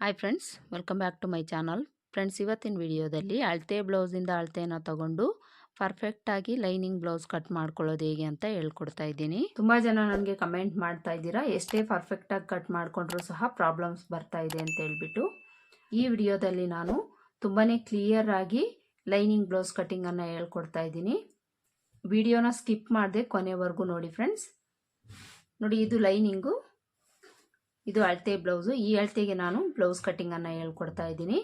Hi friends welcome back to my channel friends ಇವತ್ತಿನ ವಿಡಿಯೋದಲ್ಲಿ ಅಳತೆ ಬ್ಲೌಸಿಂದ ಅಳತೆನ ತಗೊಂಡು ಪರ್ಫೆಕ್ಟಾಗಿ ಲೈನಿಂಗ್ ಬ್ಲೌಸ್ ಕಟ್ ಮಾಡ್ಕೊಳ್ಳೋದು ಹೇಗೆ ಅಂತ ಹೇಳ್ಕೊಡ್ತಾ ಇದ್ದೀನಿ. ತುಂಬ ಜನ ನನಗೆ ಕಮೆಂಟ್ ಮಾಡ್ತಾ ಇದ್ದೀರಾ, ಎಷ್ಟೇ ಪರ್ಫೆಕ್ಟಾಗಿ ಕಟ್ ಮಾಡಿಕೊಂಡ್ರೂ ಸಹ ಪ್ರಾಬ್ಲಮ್ಸ್ ಬರ್ತಾ ಇದೆ ಅಂತ ಹೇಳ್ಬಿಟ್ಟು. ಈ ವಿಡಿಯೋದಲ್ಲಿ ನಾನು ತುಂಬಾ ಕ್ಲಿಯರ್ ಆಗಿ ಲೈನಿಂಗ್ ಬ್ಲೌಸ್ ಕಟ್ಟಿಂಗನ್ನು ಹೇಳ್ಕೊಡ್ತಾ ಇದ್ದೀನಿ. ವಿಡಿಯೋನ ಸ್ಕಿಪ್ ಮಾಡಿದೆ ಕೊನೆವರೆಗೂ ನೋಡಿ ಫ್ರೆಂಡ್ಸ್ ನೋಡಿ, ಇದು ಲೈನಿಂಗು ಇದು ಅಳತೆ ಬ್ಲೌಸು. ಈ ಅಳತೆಗೆ ನಾನು ಬ್ಲೌಸ್ ಕಟ್ಟಿಂಗನ್ನು ಹೇಳ್ಕೊಡ್ತಾ ಇದ್ದೀನಿ.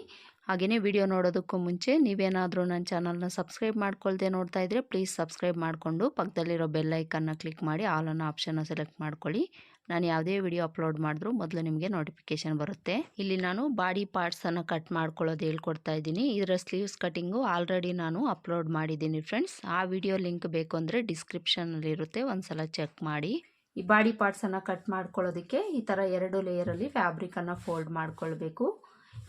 ಹಾಗೆಯೇ ವಿಡಿಯೋ ನೋಡೋದಕ್ಕೂ ಮುಂಚೆ ನೀವೇನಾದರೂ ನನ್ನ ಚಾನಲ್ನ ಸಬ್ಸ್ಕ್ರೈಬ್ ಮಾಡ್ಕೊಳ್ದೆ ನೋಡ್ತಾ ಇದ್ದರೆ ಪ್ಲೀಸ್ ಸಬ್ಸ್ಕ್ರೈಬ್ ಮಾಡಿಕೊಂಡು ಪಕ್ಕದಲ್ಲಿರೋ ಬೆಲ್ಲೈಕನ್ನ ಕ್ಲಿಕ್ ಮಾಡಿ ಆಲ್ ಅನ್ನೋ ಆಪ್ಷನ್ನ ಸೆಲೆಕ್ಟ್ ಮಾಡ್ಕೊಳ್ಳಿ. ನಾನು ಯಾವುದೇ ವಿಡಿಯೋ ಅಪ್ಲೋಡ್ ಮಾಡಿದ್ರೂ ಮೊದಲು ನಿಮಗೆ ನೋಟಿಫಿಕೇಶನ್ ಬರುತ್ತೆ. ಇಲ್ಲಿ ನಾನು ಬಾಡಿ ಪಾರ್ಟ್ಸನ್ನು ಕಟ್ ಮಾಡ್ಕೊಳ್ಳೋದು ಹೇಳ್ಕೊಡ್ತಾ ಇದ್ದೀನಿ. ಇದರ ಸ್ಲೀವ್ಸ್ ಕಟಿಂಗು ಆಲ್ರೆಡಿ ನಾನು ಅಪ್ಲೋಡ್ ಮಾಡಿದ್ದೀನಿ ಫ್ರೆಂಡ್ಸ್. ಆ ವಿಡಿಯೋ ಲಿಂಕ್ ಬೇಕು ಅಂದರೆ ಡಿಸ್ಕ್ರಿಪ್ಷನಲ್ಲಿರುತ್ತೆ ಒಂದು ಸಲ ಚೆಕ್ ಮಾಡಿ. ಈ ಬಾಡಿ ಪಾರ್ಟ್ಸನ್ನು ಕಟ್ ಮಾಡ್ಕೊಳ್ಳೋದಕ್ಕೆ ಈ ಥರ ಎರಡು ಲೇಯರಲ್ಲಿ ಫ್ಯಾಬ್ರಿಕನ್ನು ಫೋಲ್ಡ್ ಮಾಡ್ಕೊಳ್ಬೇಕು.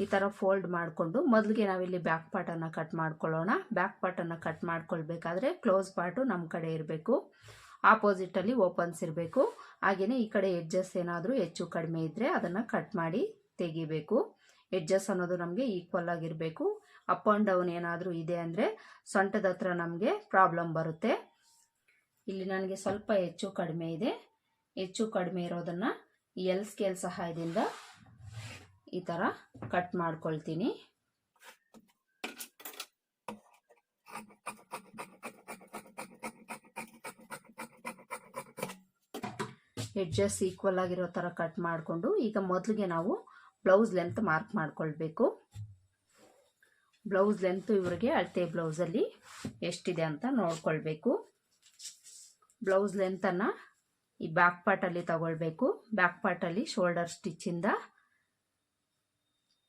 ಈ ಥರ ಫೋಲ್ಡ್ ಮಾಡಿಕೊಂಡು ಮೊದಲಿಗೆ ನಾವಿಲ್ಲಿ ಬ್ಯಾಕ್ ಪಾರ್ಟನ್ನು ಕಟ್ ಮಾಡ್ಕೊಳ್ಳೋಣ. ಬ್ಯಾಕ್ ಪಾರ್ಟನ್ನು ಕಟ್ ಮಾಡ್ಕೊಳ್ಬೇಕಾದ್ರೆ ಕ್ಲೋಸ್ ಪಾರ್ಟು ನಮ್ಮ ಕಡೆ ಇರಬೇಕು. ಆಪೋಸಿಟಲ್ಲಿ ಓಪನ್ಸ್ ಇರಬೇಕು. ಹಾಗೆಯೇ ಈ ಕಡೆ ಎಡ್ಜಸ್ ಏನಾದರೂ ಹೆಚ್ಚು ಕಡಿಮೆ ಇದ್ದರೆ ಅದನ್ನು ಕಟ್ ಮಾಡಿ ತೆಗಿಬೇಕು. ಎಡ್ಜಸ್ ಅನ್ನೋದು ನಮಗೆ ಈಕ್ವಲ್ ಆಗಿರಬೇಕು. ಅಪ್ ಆ್ಯಂಡ್ ಡೌನ್ ಏನಾದರೂ ಇದೆ ಅಂದರೆ ಸೊಂಟದ ಹತ್ರ ನಮಗೆ ಪ್ರಾಬ್ಲಮ್ ಬರುತ್ತೆ. ಇಲ್ಲಿ ನನಗೆ ಸ್ವಲ್ಪ ಹೆಚ್ಚು ಕಡಿಮೆ ಇದೆ. ಹೆಚ್ಚು ಕಡಿಮೆ ಇರೋದನ್ನು ಎಲ್ ಸ್ಕೇಲ್ ಸಹಾಯದಿಂದ ಈ ಥರ ಕಟ್ ಮಾಡ್ಕೊಳ್ತೀನಿ. ಎಡ್ಜಸ್ ಈಕ್ವಲ್ ಆಗಿರೋ ಥರ ಕಟ್ ಮಾಡಿಕೊಂಡು ಈಗ ಮೊದಲಿಗೆ ನಾವು ಬ್ಲೌಸ್ ಲೆಂತ್ ಮಾರ್ಕ್ ಮಾಡ್ಕೊಳ್ಬೇಕು. ಬ್ಲೌಸ್ ಲೆಂತ್ ಇವರಿಗೆ ಅಳತೆ ಬ್ಲೌಸಲ್ಲಿ ಎಷ್ಟಿದೆ ಅಂತ ನೋಡ್ಕೊಳ್ಬೇಕು. ಬ್ಲೌಸ್ ಲೆಂತನ್ನು ಈ ಬ್ಯಾಕ್ ಪಾರ್ಟಲ್ಲಿ ತಗೊಳ್ಬೇಕು. ಬ್ಯಾಕ್ ಪಾರ್ಟಲ್ಲಿ ಶೋಲ್ಡರ್ ಸ್ಟಿಚ್ಚಿಂದ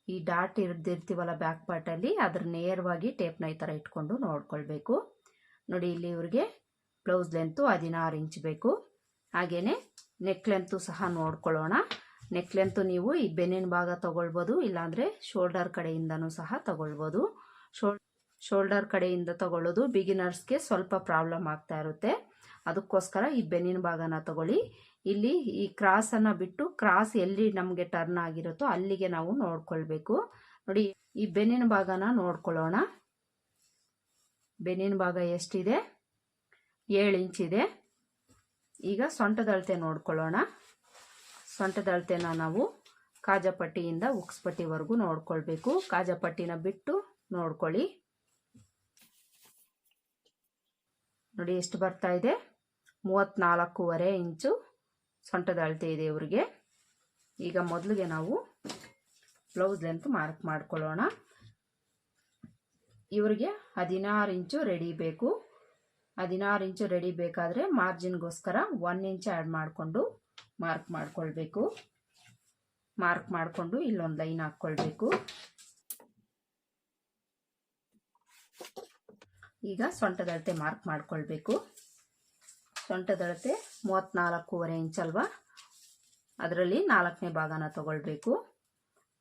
ಈ ಡಾಟ್ ಇರ್ದಿರ್ತೀವಲ್ಲ ಬ್ಯಾಕ್ ಪಾರ್ಟಲ್ಲಿ ಅದ್ರ ನೇರವಾಗಿ ಟೇಪ್ನ ಈ ಥರ ಇಟ್ಕೊಂಡು ನೋಡ್ಕೊಳ್ಬೇಕು. ನೋಡಿ, ಇಲ್ಲಿ ಇವ್ರಿಗೆ ಬ್ಲೌಸ್ ಲೆಂತು ಹದಿನಾರು ಇಂಚ್ ಬೇಕು. ಹಾಗೆಯೇ ನೆಕ್ ಲೆಂತು ಸಹ ನೋಡ್ಕೊಳ್ಳೋಣ. ನೆಕ್ ಲೆಂತು ನೀವು ಈ ಬೆನ್ನಿನ ಭಾಗ ತಗೊಳ್ಬೋದು, ಇಲ್ಲಾಂದರೆ ಶೋಲ್ಡರ್ ಕಡೆಯಿಂದನೂ ಸಹ ತಗೊಳ್ಬೋದು. ಶೋಲ್ ಶೋಲ್ಡರ್ ಕಡೆಯಿಂದ ತಗೊಳ್ಳೋದು ಬಿಗಿನರ್ಸ್ಗೆ ಸ್ವಲ್ಪ ಪ್ರಾಬ್ಲಮ್ ಆಗ್ತಾ ಇರುತ್ತೆ. ಅದಕ್ಕೋಸ್ಕರ ಈ ಬೆನ್ನಿನ ಭಾಗನ ತಗೊಳ್ಳಿ. ಇಲ್ಲಿ ಈ ಕ್ರಾಸನ್ನು ಬಿಟ್ಟು ಕ್ರಾಸ್ ಎಲ್ಲಿ ನಮಗೆ ಟರ್ನ್ ಆಗಿರುತ್ತೋ ಅಲ್ಲಿಗೆ ನಾವು ನೋಡ್ಕೊಳ್ಬೇಕು. ನೋಡಿ, ಈ ಬೆನ್ನಿನ ಭಾಗನ ನೋಡ್ಕೊಳ್ಳೋಣ. ಬೆನ್ನಿನ ಭಾಗ ಎಷ್ಟಿದೆ? ಏಳು ಇಂಚಿದೆ ಈಗ ಸೊಂಟದಳತೆ ನೋಡ್ಕೊಳ್ಳೋಣ. ಸೊಂಟದಳತೆನ ನಾವು ಕಾಜಪಟ್ಟಿಯಿಂದ ಉಕ್ಸ್ಪಟ್ಟಿವರೆಗೂ ನೋಡ್ಕೊಳ್ಬೇಕು. ಕಾಜಪಟ್ಟಿನ ಬಿಟ್ಟು ನೋಡ್ಕೊಳ್ಳಿ. ನೋಡಿ, ಎಷ್ಟು ಬರ್ತಾ ಇದೆ? ಮೂವತ್ತ್ನಾಲ್ಕೂವರೆ ಇಂಚು ಸೊಂಟದ ಅಳತೆ ಇದೆ ಇವರಿಗೆ. ಈಗ ಮೊದಲಿಗೆ ನಾವು ಬ್ಲೌಸ್ ಲೆಂತ್ ಮಾರ್ಕ್ ಮಾಡ್ಕೊಳ್ಳೋಣ. ಇವರಿಗೆ ಹದಿನಾರು ಇಂಚು ರೆಡಿ ಬೇಕು. ಹದಿನಾರು ಇಂಚು ರೆಡಿ ಬೇಕಾದರೆ ಮಾರ್ಜಿನ್ಗೋಸ್ಕರ ಒನ್ ಇಂಚ್ ಆ್ಯಡ್ ಮಾಡಿಕೊಂಡು ಮಾರ್ಕ್ ಮಾಡಿಕೊಳ್ಬೇಕು. ಮಾರ್ಕ್ ಮಾಡಿಕೊಂಡು ಇಲ್ಲೊಂದು ಲೈನ್ ಹಾಕ್ಕೊಳ್ಬೇಕು. ಈಗ ಸೊಂಟದಳತೆ ಮಾರ್ಕ್ ಮಾಡ್ಕೊಳ್ಬೇಕು. ಸೊಂಟದಳತೆ ಮೂವತ್ತ್ನಾಲ್ಕೂವರೆ ಇಂಚ್ ಅಲ್ವಾ? ಅದರಲ್ಲಿ ನಾಲ್ಕನೇ ಭಾಗನ ತಗೊಳ್ಬೇಕು.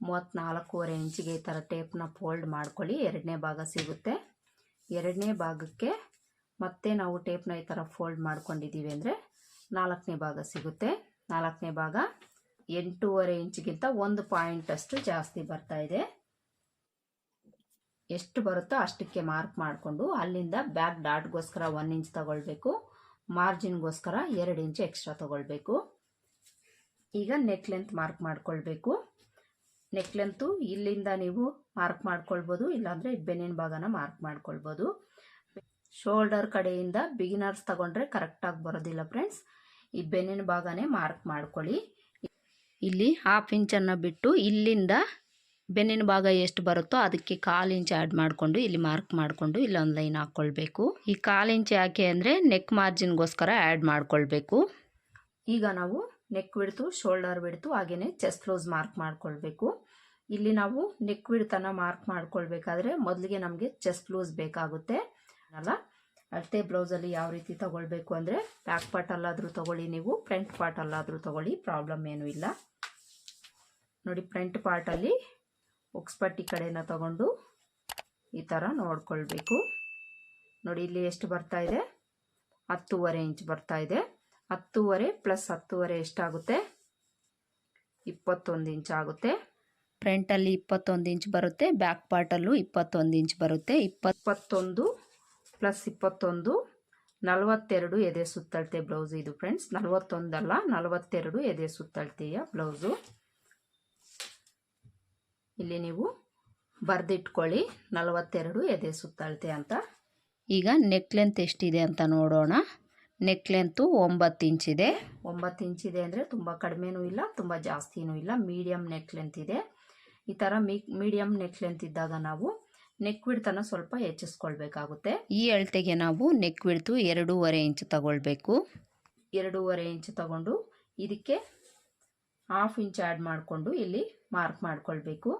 ಮೂವತ್ತ್ನಾಲ್ಕೂವರೆ ಇಂಚಿಗೆ ಈ ಥರ ಟೇಪ್ನ ಫೋಲ್ಡ್ ಮಾಡ್ಕೊಳ್ಳಿ, ಎರಡನೇ ಭಾಗ ಸಿಗುತ್ತೆ. ಎರಡನೇ ಭಾಗಕ್ಕೆ ಮತ್ತೆ ನಾವು ಟೇಪ್ನ ಈ ಥರ ಫೋಲ್ಡ್ ಮಾಡ್ಕೊಂಡಿದ್ದೀವಿ ಅಂದರೆ ನಾಲ್ಕನೇ ಭಾಗ ಸಿಗುತ್ತೆ. ನಾಲ್ಕನೇ ಭಾಗ ಎಂಟೂವರೆ ಇಂಚಿಗಿಂತ ಒಂದು ಪಾಯಿಂಟಷ್ಟು ಜಾಸ್ತಿ ಬರ್ತಾ ಇದೆ. ಎಷ್ಟು ಬರುತ್ತೋ ಅಷ್ಟಕ್ಕೆ ಮಾರ್ಕ್ ಮಾಡಿಕೊಂಡು ಅಲ್ಲಿಂದ ಬ್ಯಾಕ್ ಡಾಟ್ಗೋಸ್ಕರ ಒನ್ ಇಂಚ್ ತಗೊಳ್ಬೇಕು. ಮಾರ್ಜಿನ್ಗೋಸ್ಕರ ಎರಡು ಇಂಚು ಎಕ್ಸ್ಟ್ರಾ ತೊಗೊಳ್ಬೇಕು. ಈಗ ನೆಕ್ ಲೆಂತ್ ಮಾರ್ಕ್ ಮಾಡ್ಕೊಳ್ಬೇಕು. ನೆಕ್ ಲೆಂತು ಇಲ್ಲಿಂದ ನೀವು ಮಾರ್ಕ್ ಮಾಡ್ಕೊಳ್ಬೋದು, ಇಲ್ಲಾಂದರೆ ಬೆನ್ನಿನ ಭಾಗನ ಮಾರ್ಕ್ ಮಾಡ್ಕೊಳ್ಬೋದು. ಶೋಲ್ಡರ್ ಕಡೆಯಿಂದ ಬಿಗಿನರ್ಸ್ ತಗೊಂಡ್ರೆ ಕರೆಕ್ಟಾಗಿ ಬರೋದಿಲ್ಲ ಫ್ರೆಂಡ್ಸ್. ಈ ಬೆನ್ನಿನ ಭಾಗನೇ ಮಾರ್ಕ್ ಮಾಡ್ಕೊಳ್ಳಿ. ಇಲ್ಲಿ ಹಾಫ್ ಇಂಚನ್ನು ಬಿಟ್ಟು ಇಲ್ಲಿಂದ ಬೆನ್ನಿನ ಭಾಗ ಎಷ್ಟು ಬರುತ್ತೋ ಅದಕ್ಕೆ ಕಾಲು ಇಂಚ್ ಆ್ಯಡ್ ಮಾಡಿಕೊಂಡು ಇಲ್ಲಿ ಮಾರ್ಕ್ ಮಾಡಿಕೊಂಡು ಇಲ್ಲೊಂದು ಲೈನ್ ಹಾಕ್ಕೊಳ್ಬೇಕು. ಈ ಕಾಲು ಇಂಚ್ ಯಾಕೆ ಅಂದರೆ ನೆಕ್ ಮಾರ್ಜಿನ್ಗೋಸ್ಕರ ಆ್ಯಡ್ ಮಾಡಿಕೊಳ್ಬೇಕು. ಈಗ ನಾವು ನೆಕ್ ಬಿಡ್ತು ಶೋಲ್ಡರ್ ಬಿಡ್ತು ಹಾಗೆಯೇ ಚೆಸ್ಟ್ ಕ್ಲೋಸ್ ಮಾರ್ಕ್ ಮಾಡ್ಕೊಳ್ಬೇಕು. ಇಲ್ಲಿ ನಾವು ನೆಕ್ ಬಿಡ್ತನ ಮಾರ್ಕ್ ಮಾಡ್ಕೊಳ್ಬೇಕಾದ್ರೆ ಮೊದಲಿಗೆ ನಮಗೆ ಚೆಸ್ಟ್ ಲೂಸ್ ಬೇಕಾಗುತ್ತೆ. ಅಲ್ಲ, ಅಳತೆ ಬ್ಲೌಸಲ್ಲಿ ಯಾವ ರೀತಿ ತಗೊಳ್ಬೇಕು ಅಂದರೆ ಬ್ಯಾಕ್ ಪಾರ್ಟಲ್ಲಾದರೂ ತಗೊಳ್ಳಿ ನೀವು ಫ್ರಂಟ್ ಪಾರ್ಟಲ್ಲಾದರೂ ತಗೊಳ್ಳಿ ಪ್ರಾಬ್ಲಮ್ ಏನೂ ಇಲ್ಲ. ನೋಡಿ ಫ್ರಂಟ್ ಪಾರ್ಟಲ್ಲಿ ಉಕ್ಸ್ಪಟ್ಟಿ ಕಡೆನ ತಗೊಂಡು ಈ ಥರ ನೋಡ್ಕೊಳ್ಬೇಕು. ನೋಡಿ, ಇಲ್ಲಿ ಎಷ್ಟು ಬರ್ತಾ ಇದೆ? ಹತ್ತೂವರೆ ಇಂಚ್ ಬರ್ತಾ ಇದೆ. ಹತ್ತೂವರೆ ಪ್ಲಸ್ ಹತ್ತೂವರೆ ಎಷ್ಟಾಗುತ್ತೆ? ಇಪ್ಪತ್ತೊಂದು ಇಂಚ್ ಆಗುತ್ತೆ. ಫ್ರಂಟಲ್ಲಿ ಇಪ್ಪತ್ತೊಂದು ಇಂಚ್ ಬರುತ್ತೆ, ಬ್ಯಾಕ್ ಪಾರ್ಟಲ್ಲೂ ಇಪ್ಪತ್ತೊಂದು ಇಂಚ್ ಬರುತ್ತೆ. ಇಪ್ಪತ್ತೊಂದು ಪ್ಲಸ್ ಇಪ್ಪತ್ತೊಂದು, ನಲವತ್ತೆರಡು ಎದೆ ಸುತ್ತಳತೆ ಬ್ಲೌಸ್ ಇದು ಫ್ರೆಂಡ್ಸ್. ನಲವತ್ತೊಂದಲ್ಲ ನಲವತ್ತೆರಡು ಎದೆ ಸುತ್ತಳತೆಯ ಬ್ಲೌಸು. ಇಲ್ಲಿ ನೀವು ಬರೆದಿಟ್ಕೊಳ್ಳಿ ನಲವತ್ತೆರಡು ಎದೆ ಸುತ್ತಳತೆ ಅಂತ. ಈಗ ನೆಕ್ ಲೆಂತ್ ಎಷ್ಟಿದೆ ಅಂತ ನೋಡೋಣ. ನೆಕ್ ಲೆಂತು ಒಂಬತ್ತು ಇಂಚಿದೆ ಒಂಬತ್ತು ಇಂಚಿದೆ ಅಂದರೆ ತುಂಬ ಕಡಿಮೆನೂ ಇಲ್ಲ ತುಂಬ ಜಾಸ್ತಿನೂ ಇಲ್ಲ. ಮೀಡಿಯಂ ನೆಕ್ ಲೆಂತ್ ಇದೆ. ಈ ಥರ ಮೀ ಮೀಡಿಯಮ್ ನೆಕ್ ಲೆಂತ್ ಇದ್ದಾಗ ನಾವು ನೆಕ್ ವಿಡ್ತನ ಸ್ವಲ್ಪ ಹೆಚ್ಚಿಸ್ಕೊಳ್ಬೇಕಾಗುತ್ತೆ. ಈ ಅಳತೆಗೆ ನಾವು ನೆಕ್ ವಿಡ್ತು ಎರಡೂವರೆ ಇಂಚ್ ತಗೊಳ್ಬೇಕು. ಎರಡೂವರೆ ಇಂಚ್ ತಗೊಂಡು ಇದಕ್ಕೆ ಹಾಫ್ ಇಂಚ್ ಆ್ಯಡ್ ಮಾಡಿಕೊಂಡು ಇಲ್ಲಿ ಮಾರ್ಕ್ ಮಾಡ್ಕೊಳ್ಬೇಕು.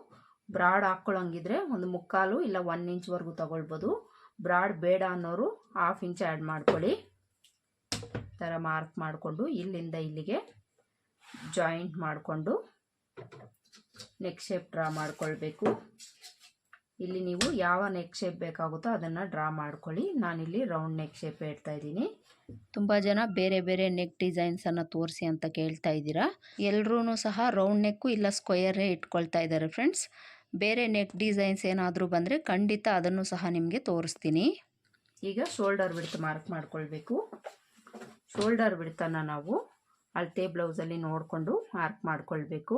ಬ್ರಾಡ್ ಹಾಕ್ಕೊಳ್ಳೋಂಗಿದ್ರೆ ಒಂದು ಮುಕ್ಕಾಲು ಇಲ್ಲ ಒನ್ ಇಂಚ್ವರೆಗೂ ತಗೊಳ್ಬೋದು. ಬ್ರಾಡ್ ಬೇಡ ಅನ್ನೋರು ಹಾಫ್ ಇಂಚ್ ಆ್ಯಡ್ ಮಾಡ್ಕೊಳ್ಳಿ. ಥರ ಮಾರ್ಕ್ ಮಾಡಿಕೊಂಡು ಇಲ್ಲಿಂದ ಇಲ್ಲಿಗೆ ಜಾಯಿಂಟ್ ಮಾಡಿಕೊಂಡು ನೆಕ್ ಶೇಪ್ ಡ್ರಾ ಮಾಡ್ಕೊಳ್ಬೇಕು. ಇಲ್ಲಿ ನೀವು ಯಾವ ನೆಕ್ ಶೇಪ್ ಬೇಕಾಗುತ್ತೋ ಅದನ್ನು ಡ್ರಾ ಮಾಡ್ಕೊಳ್ಳಿ. ನಾನಿಲ್ಲಿ ರೌಂಡ್ ನೆಕ್ ಶೇಪ್ ಹೇಳ್ತಾ ಇದ್ದೀನಿ. ತುಂಬ ಜನ ಬೇರೆ ಬೇರೆ ನೆಕ್ ಡಿಸೈನ್ಸನ್ನು ತೋರಿಸಿ ಅಂತ ಕೇಳ್ತಾ ಇದ್ದೀರಾ. ಎಲ್ಲರೂ ಸಹ ರೌಂಡ್ ನೆಕ್ಕು ಇಲ್ಲ ಸ್ಕ್ವಯರೇ ಇಟ್ಕೊಳ್ತಾ ಇದ್ದಾರೆ ಫ್ರೆಂಡ್ಸ್ ಬೇರೆ ನೆಕ್ ಡಿಸೈನ್ಸ್ ಏನಾದರೂ ಬಂದರೆ ಖಂಡಿತ ಅದನ್ನು ಸಹ ನಿಮಗೆ ತೋರಿಸ್ತೀನಿ. ಈಗ ಶೋಲ್ಡರ್ ಬಿಡ್ತು ಮಾರ್ಕ್ ಮಾಡ್ಕೊಳ್ಬೇಕು. ಶೋಲ್ಡರ್ ಬಿಡ್ತಾನ ನಾವು ಅಳತೆ ಬ್ಲೌಸಲ್ಲಿ ನೋಡಿಕೊಂಡು ಮಾರ್ಕ್ ಮಾಡ್ಕೊಳ್ಬೇಕು.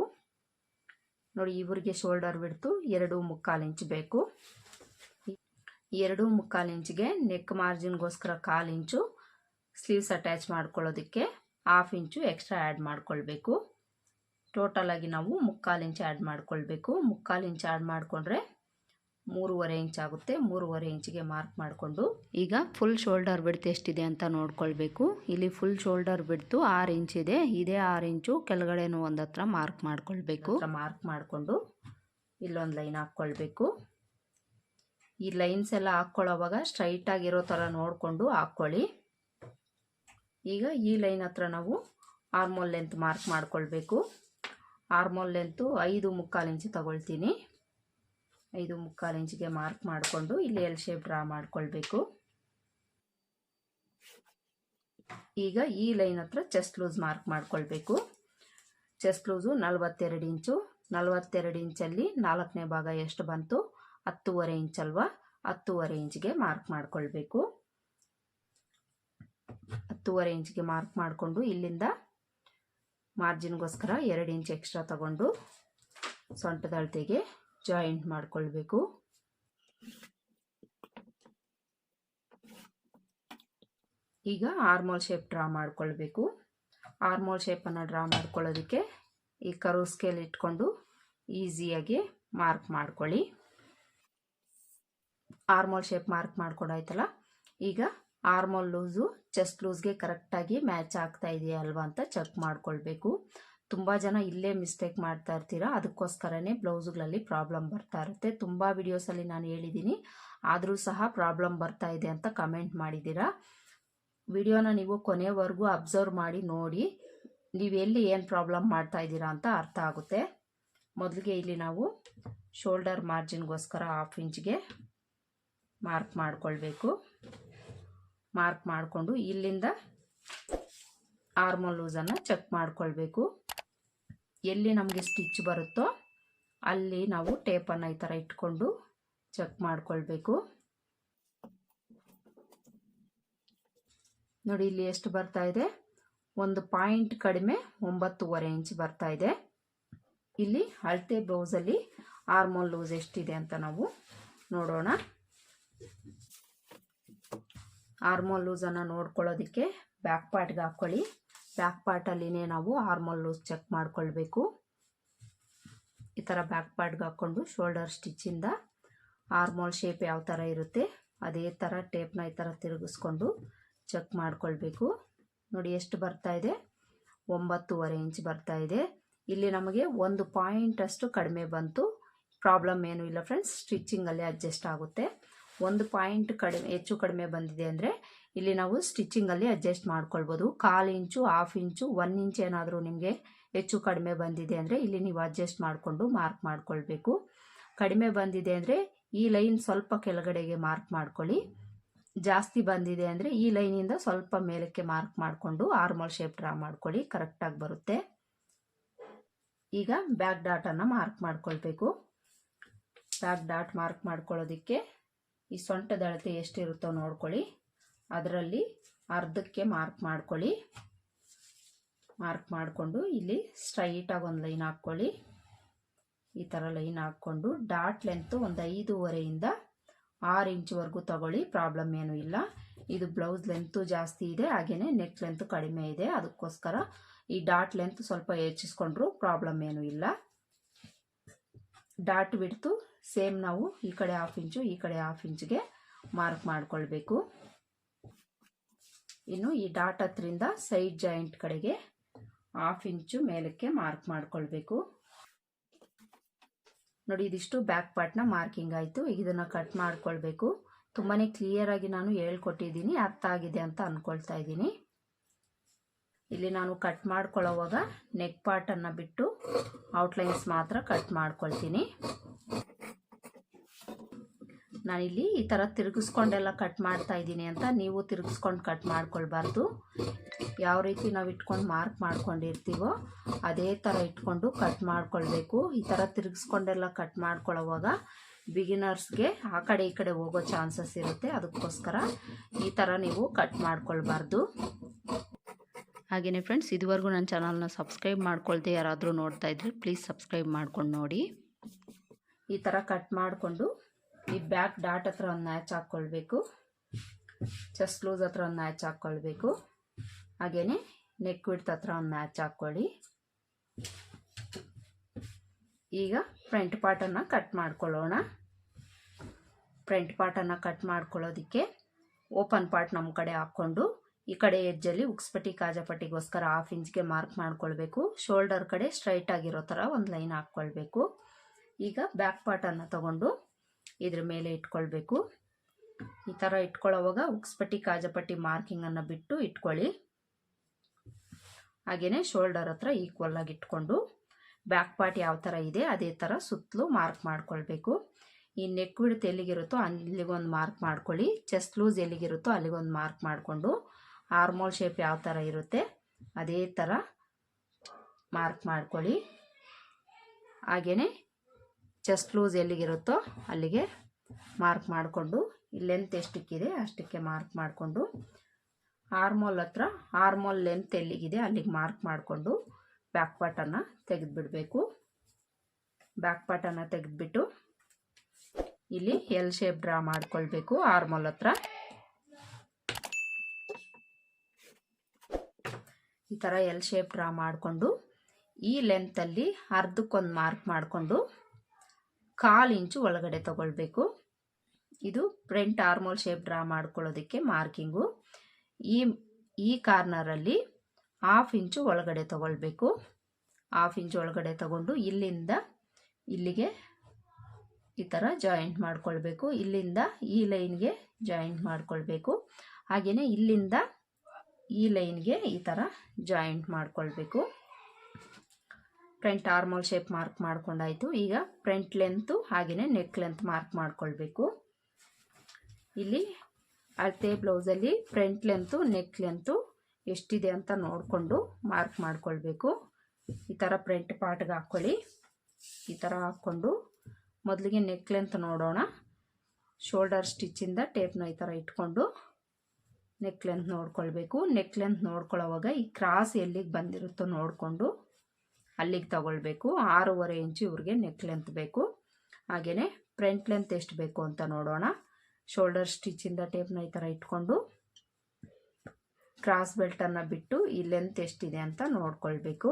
ನೋಡಿ, ಇವ್ರಿಗೆ ಶೋಲ್ಡರ್ ಬಿಡ್ತು ಎರಡು ಮುಕ್ಕಾಲು ಇಂಚ್ ಬೇಕು. ಎರಡು ಮುಕ್ಕಾಲು ಇಂಚ್ಗೆ ನೆಕ್ ಮಾರ್ಜಿನ್ಗೋಸ್ಕರ ಕಾಲು ಇಂಚು ಸ್ಲೀವ್ಸ್ ಅಟ್ಯಾಚ್ ಮಾಡ್ಕೊಳ್ಳೋದಕ್ಕೆ ಹಾಫ್ ಇಂಚು ಎಕ್ಸ್ಟ್ರಾ ಆ್ಯಡ್ ಮಾಡ್ಕೊಳ್ಬೇಕು. ಟೋಟಲಾಗಿ ನಾವು ಮುಕ್ಕಾಲು ಇಂಚ್ ಆ್ಯಡ್ ಮಾಡ್ಕೊಳ್ಬೇಕು. ಮುಕ್ಕಾಲು ಇಂಚ್ ಆ್ಯಡ್ ಮಾಡಿಕೊಂಡ್ರೆ ಮೂರುವರೆ ಇಂಚ್ ಆಗುತ್ತೆ. ಮೂರುವರೆ ಇಂಚಿಗೆ ಮಾರ್ಕ್ ಮಾಡಿಕೊಂಡು ಈಗ ಫುಲ್ ಶೋಲ್ಡರ್ ಬಿಡ್ತು ಎಷ್ಟಿದೆ ಅಂತ ನೋಡ್ಕೊಳ್ಬೇಕು. ಇಲ್ಲಿ ಫುಲ್ ಶೋಲ್ಡರ್ ಬಿಡ್ತು ಆರು ಇಂಚ್ ಇದೆ. ಇದೇ ಆರು ಇಂಚು ಕೆಳಗಡೆನೂ ಒಂದು ಹತ್ರ ಮಾರ್ಕ್ ಮಾಡ್ಕೊಳ್ಬೇಕು. ಮಾರ್ಕ್ ಮಾಡಿಕೊಂಡು ಇಲ್ಲೊಂದು ಲೈನ್ ಹಾಕ್ಕೊಳ್ಬೇಕು. ಈ ಲೈನ್ಸ್ ಎಲ್ಲ ಹಾಕ್ಕೊಳ್ಳೋವಾಗ ಸ್ಟ್ರೈಟಾಗಿರೋ ಥರ ನೋಡಿಕೊಂಡು ಹಾಕ್ಕೊಳ್ಳಿ. ಈಗ ಈ ಲೈನ್ ಹತ್ರ ನಾವು ಆರ್ಮೋಲ್ ಲೆಂತ್ ಮಾರ್ಕ್ ಮಾಡ್ಕೊಳ್ಬೇಕು. ಆರ್ಮೋಲ್ ಲೆಂತು ಐದು ಮುಕ್ಕಾಲು ಇಂಚು ತಗೊಳ್ತೀನಿ. ಐದು ಮುಕ್ಕಾಲು ಇಂಚಿಗೆ ಮಾರ್ಕ್ ಮಾಡಿಕೊಂಡು ಇಲ್ಲಿ ಎಲ್ ಶೇಪ್ ಡ್ರಾ ಮಾಡ್ಕೊಳ್ಬೇಕು. ಈಗ ಈ ಲೈನ್ ಹತ್ರ ಚೆಸ್ಟ್ ಲೂಸ್ ಮಾರ್ಕ್ ಮಾಡ್ಕೊಳ್ಬೇಕು. ಚೆಸ್ಟ್ ಲೂಸು ನಲವತ್ತೆರಡು ಇಂಚು. ನಲವತ್ತೆರಡು ಇಂಚಲ್ಲಿ ನಾಲ್ಕನೇ ಭಾಗ ಎಷ್ಟು ಬಂತು? ಹತ್ತೂವರೆ ಇಂಚಲ್ವಾ ಹತ್ತೂವರೆ ಇಂಚಿಗೆ ಮಾರ್ಕ್ ಮಾಡ್ಕೊಳ್ಬೇಕು. ಹತ್ತೂವರೆ ಇಂಚಿಗೆ ಮಾರ್ಕ್ ಮಾಡಿಕೊಂಡು ಇಲ್ಲಿಂದ ಮಾರ್ಜಿನ್ಗೋಸ್ಕರ ಎರಡು ಇಂಚ್ ಎಕ್ಸ್ಟ್ರಾ ತಗೊಂಡು ಸೊಂಟದ ಅಳತೆಗೆ ಜಾಯಿಂಟ್ ಮಾಡಿಕೊಳ್ಬೇಕು. ಈಗ ಆರ್ಮೋಲ್ ಶೇಪ್ ಡ್ರಾ ಮಾಡಿಕೊಳ್ಬೇಕು. ಆರ್ಮೋಲ್ ಶೇಪನ್ನು ಡ್ರಾ ಮಾಡ್ಕೊಳ್ಳೋದಕ್ಕೆ ಈ ಕರು ಸ್ಕೇಲ್ ಇಟ್ಕೊಂಡು ಈಸಿಯಾಗಿ ಮಾರ್ಕ್ ಮಾಡ್ಕೊಳ್ಳಿ. ಆರ್ಮೋಲ್ ಶೇಪ್ ಮಾರ್ಕ್ ಮಾಡ್ಕೊಂಡಾಯ್ತಲ್ಲ, ಈಗ ಆರ್ಮೋಲ್ ಲೂಸು ಚೆಸ್ಟ್ ಲೂಸ್ಗೆ ಕರೆಕ್ಟಾಗಿ ಮ್ಯಾಚ್ ಆಗ್ತಾ ಇದೆಯಾ ಅಲ್ವಾ ಅಂತ ಚೆಕ್ ಮಾಡ್ಕೊಳ್ಬೇಕು. ತುಂಬ ಜನ ಇಲ್ಲೇ ಮಿಸ್ಟೇಕ್ ಮಾಡ್ತಾ ಇರ್ತೀರಾ, ಅದಕ್ಕೋಸ್ಕರನೇ ಬ್ಲೌಸ್ಗಳಲ್ಲಿ ಪ್ರಾಬ್ಲಮ್ ಬರ್ತಾ ಇರುತ್ತೆ. ತುಂಬ ವಿಡಿಯೋಸಲ್ಲಿ ನಾನು ಹೇಳಿದ್ದೀನಿ, ಆದರೂ ಸಹ ಪ್ರಾಬ್ಲಮ್ ಬರ್ತಾ ಇದೆ ಅಂತ ಕಮೆಂಟ್ ಮಾಡಿದ್ದೀರಾ. ವಿಡಿಯೋನ ನೀವು ಕೊನೆವರೆಗೂ ಅಬ್ಸರ್ವ್ ಮಾಡಿ ನೋಡಿ, ನೀವು ಎಲ್ಲಿ ಏನು ಪ್ರಾಬ್ಲಮ್ ಮಾಡ್ತಾ ಇದ್ದೀರಾ ಅಂತ ಅರ್ಥ ಆಗುತ್ತೆ. ಮೊದಲಿಗೆ ಇಲ್ಲಿ ನಾವು ಶೋಲ್ಡರ್ ಮಾರ್ಜಿನ್ಗೋಸ್ಕರ ಹಾಫ್ ಇಂಚ್ಗೆ ಮಾರ್ಕ್ ಮಾಡಿಕೊಳ್ಬೇಕು. ಮಾರ್ಕ್ ಮಾಡಿಕೊಂಡು ಇಲ್ಲಿಂದ ಆರ್ಮೋಲ್ ಲೂಸನ್ನು ಚೆಕ್ ಮಾಡಿಕೊಳ್ಬೇಕು. ಎಲ್ಲಿ ನಮಗೆ ಸ್ಟಿಚ್ ಬರುತ್ತೋ ಅಲ್ಲಿ ನಾವು ಟೇಪನ್ನು ಈ ಥರ ಇಟ್ಕೊಂಡು ಚೆಕ್ ಮಾಡಿಕೊಳ್ಬೇಕು. ನೋಡಿ, ಇಲ್ಲಿ ಎಷ್ಟು ಬರ್ತಾ ಇದೆ? ಒಂದು ಪಾಯಿಂಟ್ ಕಡಿಮೆ ಒಂಬತ್ತುವರೆ ಇಂಚ್ ಬರ್ತಾ ಇದೆ. ಇಲ್ಲಿ ಅಳತೆ ಬ್ಲೌಸಲ್ಲಿ ಆರ್ಮೋಲ್ ಲೂಸ್ ಎಷ್ಟಿದೆ ಅಂತ ನಾವು ನೋಡೋಣ. ಆರ್ಮೋಲ್ ಲೂಸನ್ನು ನೋಡ್ಕೊಳ್ಳೋದಕ್ಕೆ ಬ್ಯಾಕ್ ಪಾರ್ಟ್ಗೆ ಹಾಕ್ಕೊಳ್ಳಿ. ಬ್ಯಾಕ್ ಪಾರ್ಟಲ್ಲಿನೇ ನಾವು ಆರ್ಮೋಲ್ ಲೂಸ್ ಚೆಕ್ ಮಾಡ್ಕೊಳ್ಬೇಕು. ಈ ಥರ ಬ್ಯಾಕ್ ಪಾರ್ಟ್ಗೆ ಹಾಕ್ಕೊಂಡು ಶೋಲ್ಡರ್ ಸ್ಟಿಚ್ಚಿಂದ ಆರ್ಮೋಲ್ ಶೇಪ್ ಯಾವ ಥರ ಇರುತ್ತೆ ಅದೇ ಥರ ಟೇಪ್ನ ಈ ಥರ ತಿರುಗಿಸ್ಕೊಂಡು ಚೆಕ್ ಮಾಡ್ಕೊಳ್ಬೇಕು. ನೋಡಿ ಎಷ್ಟು ಬರ್ತಾ ಇದೆ? ಒಂಬತ್ತೂವರೆ ಇಂಚ್ ಬರ್ತಾ ಇದೆ. ಇಲ್ಲಿ ನಮಗೆ ಒಂದು ಪಾಯಿಂಟ್ ಅಷ್ಟು ಕಡಿಮೆ ಬಂತು. ಪ್ರಾಬ್ಲಮ್ ಏನೂ ಇಲ್ಲ ಫ್ರೆಂಡ್ಸ್ ಸ್ಟಿಚ್ಚಿಂಗಲ್ಲೇ ಅಡ್ಜಸ್ಟ್ ಆಗುತ್ತೆ. ಒಂದು ಪಾಯಿಂಟ್ ಕಡಿಮೆ, ಹೆಚ್ಚು ಕಡಿಮೆ ಬಂದಿದೆ ಅಂದರೆ ಇಲ್ಲಿ ನಾವು ಸ್ಟಿಚ್ಚಿಂಗಲ್ಲಿ ಅಡ್ಜಸ್ಟ್ ಮಾಡ್ಕೊಳ್ಬೋದು. ಕಾಲು inch half inch one inch ಏನಾದರೂ ನಿಮಗೆ ಹೆಚ್ಚು ಕಡಿಮೆ ಬಂದಿದೆ ಅಂದರೆ ಇಲ್ಲಿ ನೀವು ಅಡ್ಜಸ್ಟ್ ಮಾಡಿಕೊಂಡು ಮಾರ್ಕ್ ಮಾಡ್ಕೊಳ್ಬೇಕು. ಕಡಿಮೆ ಬಂದಿದೆ ಅಂದರೆ ಈ ಲೈನ್ ಸ್ವಲ್ಪ ಕೆಳಗಡೆಗೆ ಮಾರ್ಕ್ ಮಾಡ್ಕೊಳ್ಳಿ. ಜಾಸ್ತಿ ಬಂದಿದೆ ಅಂದರೆ ಈ ಲೈನಿಂದ ಸ್ವಲ್ಪ ಮೇಲಕ್ಕೆ ಮಾರ್ಕ್ ಮಾಡಿಕೊಂಡು ಆರ್ಮಲ್ ಶೇಪ್ ಡ್ರಾ ಮಾಡ್ಕೊಳ್ಳಿ ಕರೆಕ್ಟಾಗಿ ಬರುತ್ತೆ. ಈಗ ಬ್ಯಾಕ್ ಡಾಟನ್ನು ಮಾರ್ಕ್ ಮಾಡ್ಕೊಳ್ಬೇಕು. ಬ್ಯಾಕ್ ಡಾಟ್ ಮಾರ್ಕ್ ಮಾಡ್ಕೊಳ್ಳೋದಕ್ಕೆ ಈ ಸೊಂಟದ ಅಳತೆ ಎಷ್ಟಿರುತ್ತೋ ನೋಡ್ಕೊಳ್ಳಿ. ಅದರಲ್ಲಿ ಅರ್ಧಕ್ಕೆ ಮಾರ್ಕ್ ಮಾಡ್ಕೊಳ್ಳಿ. ಮಾರ್ಕ್ ಮಾಡಿಕೊಂಡು ಇಲ್ಲಿ ಸ್ಟ್ರೈಟಾಗಿ ಒಂದು ಲೈನ್ ಹಾಕ್ಕೊಳ್ಳಿ. ಈ ಥರ ಲೈನ್ ಹಾಕ್ಕೊಂಡು ಡಾಟ್ ಲೆಂತು ಒಂದು ಐದೂವರೆಯಿಂದ ಆರು ಇಂಚ್ವರೆಗೂ ತಗೊಳ್ಳಿ ಪ್ರಾಬ್ಲಮ್ ಏನೂ ಇಲ್ಲ. ಇದು ಬ್ಲೌಸ್ ಲೆಂತು ಜಾಸ್ತಿ ಇದೆ ಹಾಗೆಯೇ ನೆಕ್ ಲೆಂತು ಕಡಿಮೆ ಇದೆ. ಅದಕ್ಕೋಸ್ಕರ ಈ ಡಾಟ್ ಲೆಂತ್ ಸ್ವಲ್ಪ ಹೆಚ್ಚಿಸ್ಕೊಂಡ್ರು ಪ್ರಾಬ್ಲಮ್ ಏನೂ ಇಲ್ಲ. ಡಾಟ್ ಬಿಡ್ತು ಸೇಮ್ ನಾವು ಈ ಕಡೆ ಹಾಫ್ ಇಂಚು, ಈ ಕಡೆ ಹಾಫ್ ಇಂಚ್ಗೆ ಮಾರ್ಕ್ ಮಾಡಿಕೊಳ್ಬೇಕು. ಇನ್ನು ಈ ಡಾಟ್ ಹತ್ರಿಂದ ಸೈಡ್ ಜಾಯಿಂಟ್ ಕಡೆಗೆ ಹಾಫ್ ಇಂಚು ಮೇಲಕ್ಕೆ ಮಾರ್ಕ್ ಮಾಡಿಕೊಳ್ಬೇಕು. ನೋಡಿ, ಇದಿಷ್ಟು ಬ್ಯಾಕ್ ಪಾರ್ಟ್ನ ಮಾರ್ಕಿಂಗ್ ಆಯಿತು. ಈಗ ಇದನ್ನು ಕಟ್ ಮಾಡ್ಕೊಳ್ಬೇಕು. ತುಂಬಾ ಕ್ಲಿಯರಾಗಿ ನಾನು ಹೇಳ್ಕೊಟ್ಟಿದ್ದೀನಿ, ಅರ್ಥ ಆಗಿದೆ ಅಂತ ಅಂದ್ಕೊಳ್ತಾ ಇದ್ದೀನಿ. ಇಲ್ಲಿ ನಾನು ಕಟ್ ಮಾಡ್ಕೊಳ್ಳೋವಾಗ ನೆಕ್ ಪಾರ್ಟನ್ನು ಬಿಟ್ಟು ಔಟ್ಲೈನ್ಸ್ ಮಾತ್ರ ಕಟ್ ಮಾಡ್ಕೊಳ್ತೀನಿ. ನಾನಿಲ್ಲಿ ಈ ಥರ ತಿರುಗಿಸ್ಕೊಂಡೆಲ್ಲ ಕಟ್ ಮಾಡ್ತಾ ಇದ್ದೀನಿ ಅಂತ ನೀವು ತಿರುಗಿಸ್ಕೊಂಡು ಕಟ್ ಮಾಡ್ಕೊಳ್ಬಾರ್ದು. ಯಾವ ರೀತಿ ನಾವು ಇಟ್ಕೊಂಡು ಮಾರ್ಕ್ ಮಾಡ್ಕೊಂಡಿರ್ತೀವೋ ಅದೇ ಥರ ಇಟ್ಕೊಂಡು ಕಟ್ ಮಾಡ್ಕೊಳ್ಬೇಕು. ಈ ಥರ ತಿರುಗಿಸ್ಕೊಂಡೆಲ್ಲ ಕಟ್ ಮಾಡ್ಕೊಳ್ಳೋವಾಗ ಬಿಗಿನರ್ಸ್ಗೆ ಆ ಕಡೆ ಈ ಕಡೆ ಹೋಗೋ ಚಾನ್ಸಸ್ ಇರುತ್ತೆ. ಅದಕ್ಕೋಸ್ಕರ ಈ ಥರ ನೀವು ಕಟ್ ಮಾಡ್ಕೊಳ್ಬಾರ್ದು. ಹಾಗೆಯೇ ಫ್ರೆಂಡ್ಸ್ ಇದುವರೆಗೂ ನನ್ನ ಚಾನಲ್ನ ಸಬ್ಸ್ಕ್ರೈಬ್ ಮಾಡ್ಕೊಳ್ದೆ ಯಾರಾದರೂ ನೋಡ್ತಾ ಇದ್ರೆ ಪ್ಲೀಸ್ ಸಬ್ಸ್ಕ್ರೈಬ್ ಮಾಡ್ಕೊಂಡು ನೋಡಿ. ಈ ಥರ ಕಟ್ ಮಾಡಿಕೊಂಡು ಈ ಬ್ಯಾಕ್ ಡಾಟ್ ಹತ್ರ ಒಂದು ಮ್ಯಾಚ್ ಹಾಕ್ಕೊಳ್ಬೇಕು ಚೆಸ್ಟ್ ಲೂಸ್ ಹತ್ರ ಒಂದು ಮ್ಯಾಚ್ ಹಾಕ್ಕೊಳ್ಬೇಕು ಹಾಗೇನೆ ನೆಕ್ ವಿಡ್ತ್ ಹತ್ರ ಒಂದು ಮ್ಯಾಚ್ ಹಾಕ್ಕೊಳ್ಳಿ ಈಗ ಫ್ರಂಟ್ ಪಾರ್ಟನ್ನು ಕಟ್ ಮಾಡ್ಕೊಳ್ಳೋಣ. ಫ್ರಂಟ್ ಪಾರ್ಟನ್ನು ಕಟ್ ಮಾಡ್ಕೊಳ್ಳೋದಕ್ಕೆ ಓಪನ್ ಪಾರ್ಟ್ ನಮ್ಮ ಕಡೆ ಹಾಕ್ಕೊಂಡು ಈ ಕಡೆ ಎಜ್ಜಲ್ಲಿ ಉಕ್ಸ್ಪಟ್ಟಿ ಕಾಜಪಟ್ಟಿಗೋಸ್ಕರ ಹಾಫ್ ಇಂಚ್ಗೆ ಮಾರ್ಕ್ ಮಾಡ್ಕೊಳ್ಬೇಕು. ಶೋಲ್ಡರ್ ಕಡೆ ಸ್ಟ್ರೈಟ್ ಆಗಿರೋ ಥರ ಒಂದು ಲೈನ್ ಹಾಕ್ಕೊಳ್ಬೇಕು. ಈಗ ಬ್ಯಾಕ್ ಪಾರ್ಟನ್ನು ತಗೊಂಡು ಇದ್ರ ಮೇಲೆ ಇಟ್ಕೊಳ್ಬೇಕು. ಈ ಥರ ಇಟ್ಕೊಳ್ಳೋವಾಗ ಉಕ್ಸ್ಪಟ್ಟಿ ಕಾಜಪಟ್ಟಿ ಮಾರ್ಕಿಂಗನ್ನು ಬಿಟ್ಟು ಇಟ್ಕೊಳ್ಳಿ. ಹಾಗೆಯೇ ಶೋಲ್ಡರ್ ಹತ್ರ ಈಕ್ವಲ್ ಆಗಿ ಇಟ್ಕೊಂಡು ಬ್ಯಾಕ್ ಪಾರ್ಟ್ ಯಾವ ಥರ ಇದೆ ಅದೇ ಥರ ಸುತ್ತಲೂ ಮಾರ್ಕ್ ಮಾಡ್ಕೊಳ್ಬೇಕು. ಈ ನೆಕ್ ವಿಡ್ತ್ ಎಲ್ಲಿಗಿರುತ್ತೋ ಅಲ್ಲಿಗೊಂದು ಮಾರ್ಕ್ ಮಾಡ್ಕೊಳ್ಳಿ. ಚೆಸ್ಟ್ ಲೂಸ್ ಎಲ್ಲಿಗಿರುತ್ತೋ ಅಲ್ಲಿಗೊಂದು ಮಾರ್ಕ್ ಮಾಡಿಕೊಂಡು ಆರ್ಮೋಲ್ ಶೇಪ್ ಯಾವ ಥರ ಇರುತ್ತೆ ಅದೇ ಥರ ಮಾರ್ಕ್ ಮಾಡ್ಕೊಳ್ಳಿ. ಹಾಗೆಯೇ ಚೆಸ್ಟ್ ಲೂಸ್ ಎಲ್ಲಿಗಿರುತ್ತೋ ಅಲ್ಲಿಗೆ ಮಾರ್ಕ್ ಮಾಡಿಕೊಂಡು ಲೆಂತ್ ಎಷ್ಟಕ್ಕಿದೆ ಅಷ್ಟಕ್ಕೆ ಮಾರ್ಕ್ ಮಾಡಿಕೊಂಡು ಆರ್ಮೋಲ್ ಹತ್ರ ಆರ್ಮೋಲ್ ಲೆಂತ್ ಎಲ್ಲಿಗಿದೆ ಅಲ್ಲಿಗೆ ಮಾರ್ಕ್ ಮಾಡಿಕೊಂಡು ಬ್ಯಾಕ್ ಪಾರ್ಟನ್ನು ತೆಗೆದುಬಿಡಬೇಕು. ಬ್ಯಾಕ್ ಪಾರ್ಟನ್ನು ತೆಗೆದುಬಿಟ್ಟು ಇಲ್ಲಿ ಎಲ್ ಶೇಪ್ ಡ್ರಾ ಮಾಡಿಕೊಳ್ಬೇಕು ಆರ್ಮೋಲ್ ಹತ್ರ. ಈ ಥರ ಎಲ್ ಶೇಪ್ ಡ್ರಾ ಮಾಡಿಕೊಂಡು ಈ ಲೆಂತಲ್ಲಿ ಅರ್ಧಕ್ಕೊಂದು ಮಾರ್ಕ್ ಮಾಡಿಕೊಂಡು ಕಾಲು ಇಂಚು ಒಳಗಡೆ ತಗೊಳ್ಬೇಕು. ಇದು ಫ್ರಂಟ್ ಆರ್ಮೋಲ್ ಶೇಪ್ ಡ್ರಾ ಮಾಡ್ಕೊಳ್ಳೋದಕ್ಕೆ ಮಾರ್ಕಿಂಗು. ಈ ಈ ಕಾರ್ನರಲ್ಲಿ ಹಾಫ್ ಇಂಚು ಒಳಗಡೆ ತಗೊಳ್ಬೇಕು. ಹಾಫ್ ಇಂಚು ಒಳಗಡೆ ತಗೊಂಡು ಇಲ್ಲಿಂದ ಇಲ್ಲಿಗೆ ಈ ಥರ ಜಾಯಿಂಟ್ ಮಾಡ್ಕೊಳ್ಬೇಕು. ಇಲ್ಲಿಂದ ಈ ಲೈನ್ಗೆ ಜಾಯಿಂಟ್ ಮಾಡ್ಕೊಳ್ಬೇಕು. ಹಾಗೆಯೇ ಇಲ್ಲಿಂದ ಈ ಲೈನ್ಗೆ ಈ ಥರ ಜಾಯಿಂಟ್ ಮಾಡ್ಕೊಳ್ಬೇಕು. ಫ್ರಂಟ್ ಆರ್ಮಲ್ ಶೇಪ್ ಮಾರ್ಕ್ ಮಾಡ್ಕೊಂಡಾಯಿತು. ಈಗ ಫ್ರಂಟ್ ಲೆಂತು ಹಾಗೆಯೇ ನೆಕ್ ಲೆಂತ್ ಮಾರ್ಕ್ ಮಾಡ್ಕೊಳ್ಬೇಕು. ಇಲ್ಲಿ ಅಳತೆ ಬ್ಲೌಸಲ್ಲಿ ಫ್ರಂಟ್ ಲೆಂತು ನೆಕ್ ಲೆಂತು ಎಷ್ಟಿದೆ ಅಂತ ನೋಡಿಕೊಂಡು ಮಾರ್ಕ್ ಮಾಡ್ಕೊಳ್ಬೇಕು. ಈ ಥರ ಫ್ರಂಟ್ ಪಾರ್ಟ್ಗೆ ಹಾಕ್ಕೊಳ್ಳಿ. ಈ ಥರ ಹಾಕ್ಕೊಂಡು ಮೊದಲಿಗೆ ನೆಕ್ ಲೆಂತ್ ನೋಡೋಣ. ಶೋಲ್ಡರ್ ಸ್ಟಿಚ್ಚಿಂದ ಟೇಪ್ನ ಈ ಥರ ಇಟ್ಕೊಂಡು ನೆಕ್ ಲೆಂತ್ ನೋಡ್ಕೊಳ್ಬೇಕು. ನೆಕ್ ಲೆಂತ್ ನೋಡ್ಕೊಳ್ಳೋವಾಗ ಈ ಕ್ರಾಸ್ ಎಲ್ಲಿಗೆ ಬಂದಿರುತ್ತೋ ನೋಡಿಕೊಂಡು ಅಲ್ಲಿಗೆ ತಗೊಳ್ಬೇಕು. ಆರೂವರೆ ಇಂಚು ಇವ್ರಿಗೆ ನೆಕ್ ಲೆಂತ್ ಬೇಕು. ಹಾಗೆಯೇ ಫ್ರಂಟ್ ಲೆಂತ್ ಎಷ್ಟು ಬೇಕು ಅಂತ ನೋಡೋಣ. ಶೋಲ್ಡರ್ ಸ್ಟಿಚಿಂದ ಟೇಪ್ನ ಈ ಥರ ಇಟ್ಕೊಂಡು ಕ್ರಾಸ್ ಬೆಲ್ಟನ್ನು ಬಿಟ್ಟು ಈ ಲೆಂತ್ ಎಷ್ಟಿದೆ ಅಂತ ನೋಡ್ಕೊಳ್ಬೇಕು.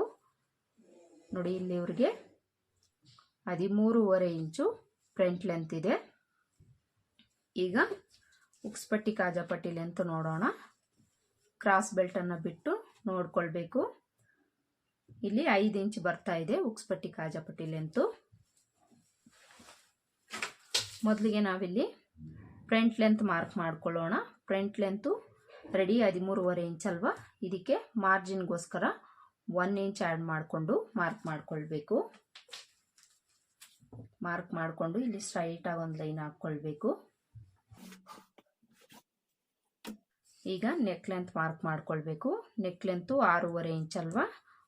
ನೋಡಿ, ಇಲ್ಲಿ ಇವ್ರಿಗೆ ಹದಿಮೂರುವರೆ ಇಂಚು ಫ್ರಂಟ್ ಲೆಂತ್ ಇದೆ. ಈಗ ಉಕ್ಸ್ಪಟ್ಟಿ, ಕಾಜಾಪಟ್ಟಿ ಲೆಂತ್ ನೋಡೋಣ. ಕ್ರಾಸ್ ಬೆಲ್ಟನ್ನು ಬಿಟ್ಟು ನೋಡ್ಕೊಳ್ಬೇಕು. ಇಲ್ಲಿ ಐದು ಇಂಚ್ ಬರ್ತಾ ಇದೆ ಉಕ್ಸ್ಪಟ್ಟಿ ಕಾಜಾಪಟ್ಟಿ ಲೆಂತು ಮೊದಲಿಗೆ ನಾವಿಲ್ಲಿ ಫ್ರಂಟ್ ಲೆಂತ್ ಮಾರ್ಕ್ ಮಾಡ್ಕೊಳ್ಳೋಣ. ಫ್ರಂಟ್ ಲೆಂತು ರೆಡಿ ಹದಿಮೂರುವರೆ ಇಂಚ್ ಅಲ್ವಾ? ಇದಕ್ಕೆ ಮಾರ್ಜಿನ್ಗೋಸ್ಕರ ಒನ್ ಇಂಚ್ ಆ್ಯಡ್ ಮಾಡಿಕೊಂಡು ಮಾರ್ಕ್ ಮಾಡ್ಕೊಳ್ಬೇಕು. ಮಾರ್ಕ್ ಮಾಡಿಕೊಂಡು ಇಲ್ಲಿ ಸ್ಟ್ರೈಟಾಗಿ ಒಂದು ಲೈನ್ ಹಾಕ್ಕೊಳ್ಬೇಕು. ಈಗ ನೆಕ್ ಲೆಂತ್ ಮಾರ್ಕ್ ಮಾಡ್ಕೊಳ್ಬೇಕು. ನೆಕ್ ಲೆಂತು ಆರೂವರೆ ಇಂಚ್ ಅಲ್ವಾ?